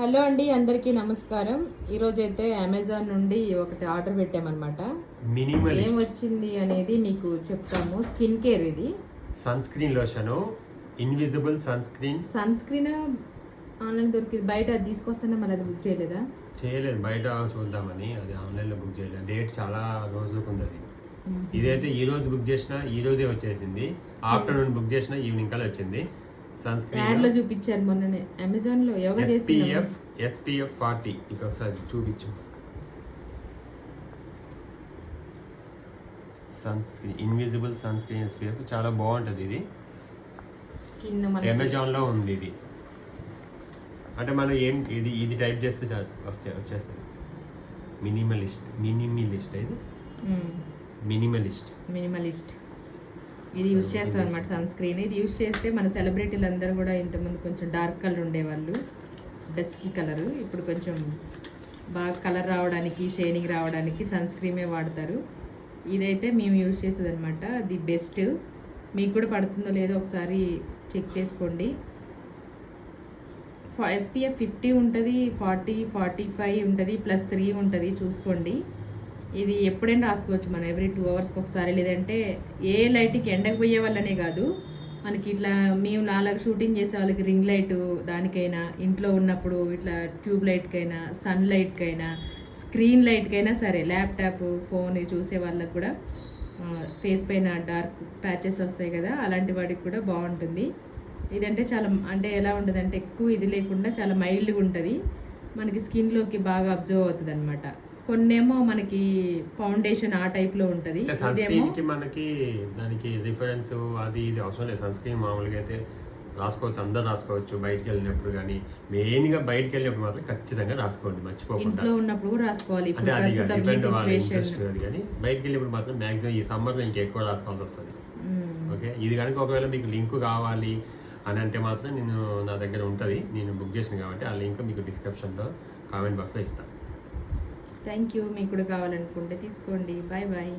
Hello అండి అందరికీ నమస్కారం. ఈరోజు అయితే అమెజాన్ నుండి ఒకటి ఆర్డర్ పెట్టామన్నమాట. ఏం వచ్చింది అనేది మీకు చెప్తాము. స్కిన్ కేర్ ఇది. Sunscreen lotion invisible sunscreen. Sunscreen online దొరికింది. బయట అది తీసుకొస్తేనే? మరి అది బుక్ చేయలేదా? చేయలేదు. బయట చూద్దామని అది ఆన్లైన్లో బుక్ చేయలేదు. డేట్ చాలా రోజులకు ఉంది అది. ఇదైతే ఈ రోజు బుక్ చేసినా ఈ రోజే వచ్చేసింది. ఆఫ్టర్నూన్ బుక్ చేసినా ఈవినింగ్ కల్లా వచ్చింది. సన్ యాడ్లో స్క్రీన్ చూపించారు మొన్ననే. అమెజాన్లో యోగా చేసి ఎస్పీఎఫ్ ఎస్పీఎఫ్ ఫార్టీ ఇక ఒకసారి చూపించు. Sunscreen invisible sunscreen SPF చాలా బాగుంటుంది ఇది. స్కిన్ అమెజాన్లో ఉంది ఇది. అంటే మనం ఏం ఇది ఇది టైప్ చేస్తే చాలు వస్తే వచ్చేస్తుంది. మినిమలిస్ట్ మినిమిలిస్ట్ ఇది మినిమలిస్ట్ మినిమలిస్ట్ ఇది యూజ్ చేస్తాం అనమాట సన్ స్క్రీన్ ఇది యూజ్ చేస్తే మన సెలబ్రిటీలు అందరూ కూడా ఇంతకుముందు కొంచెం డార్క్ కలర్ ఉండేవాళ్ళు. Dusky colour. ఇప్పుడు కొంచెం బాగా కలర్ రావడానికి షైనింగ్ రావడానికి సన్ స్క్రీమే వాడతారు. ఇదైతే మేము యూజ్ చేసేది అనమాట ది బెస్ట్. మీకు కూడా పడుతుందో లేదో ఒకసారి చెక్ చేసుకోండి. ఎస్పీఎఫ్ ఫిఫ్టీ ఉంటుంది ఫార్టీ ఫార్టీ ఫైవ్ ఉంటుంది ప్లస్ త్రీ ఉంటుంది. చూసుకోండి. ఇది ఎప్పుడైనా రాసుకోవచ్చు మనం ఎవ్రీ టూ అవర్స్కి ఒకసారి. లేదంటే ఏ లైట్కి ఎండకు పోయే కాదు. మనకి ఇట్లా మేము నాలుగు షూటింగ్ చేసే వాళ్ళకి రింగ్ లైట్ దానికైనా ఇంట్లో ఉన్నప్పుడు ఇట్లా ట్యూబ్ లైట్కైనా సన్ లైట్కైనా స్క్రీన్ లైట్కైనా సరే ల్యాప్టాప్ ఫోన్ చూసే వాళ్ళకి కూడా ఫేస్ పైన డార్క్ ప్యాచెస్ వస్తాయి కదా అలాంటి వాటికి కూడా బాగుంటుంది. ఇదంటే చాలా అంటే ఎలా ఉంటుంది అంటే ఎక్కువ ఇది లేకుండా చాలా మైల్డ్గా ఉంటుంది. మనకి స్కిన్లోకి బాగా అబ్జర్వ్ అవుతుంది అనమాట కొన్నేమో మనకి ఫౌండేషన్ ఆ ఉంటుంది. ఇదేమో స్క్రీన్కి మనకి దానికి రిఫరెన్స్ అది ఇది అవసరం లేదు. సన్ స్క్రీన్ మామూలుగా అయితే రాసుకోవచ్చు అందరు రాసుకోవచ్చు బయటికి వెళ్ళినప్పుడు కానీ మెయిన్గా బయటికి వెళ్ళినప్పుడు మాత్రం ఖచ్చితంగా రాసుకోండి మర్చిపోకుండా. ఇంట్లో ఉన్నప్పుడు కూడా రాసుకోవాలి. అంటే అది డిపెండ్ ఇంట్రెస్ట్ కానీ బయటికి వెళ్ళినప్పుడు మాత్రం మాక్సిమం ఈ సమ్మర్లో ఇంకా ఎక్కువ రాసుకోవాల్సి వస్తుంది. ఓకే? ఇది కనుక ఒకవేళ మీకు లింక్ కావాలి అని అంటే మాత్రం నేను నా దగ్గర ఉంటుంది. నేను బుక్ చేసిన కాబట్టి ఆ లింక్ మీకు డిస్క్రిప్షన్లో కామెంట్ బాక్స్లో ఇస్తాను థ్యాంక్ యూ. మీకు కూడా కావాలనుకుంటే తీసుకోండి. Bye bye.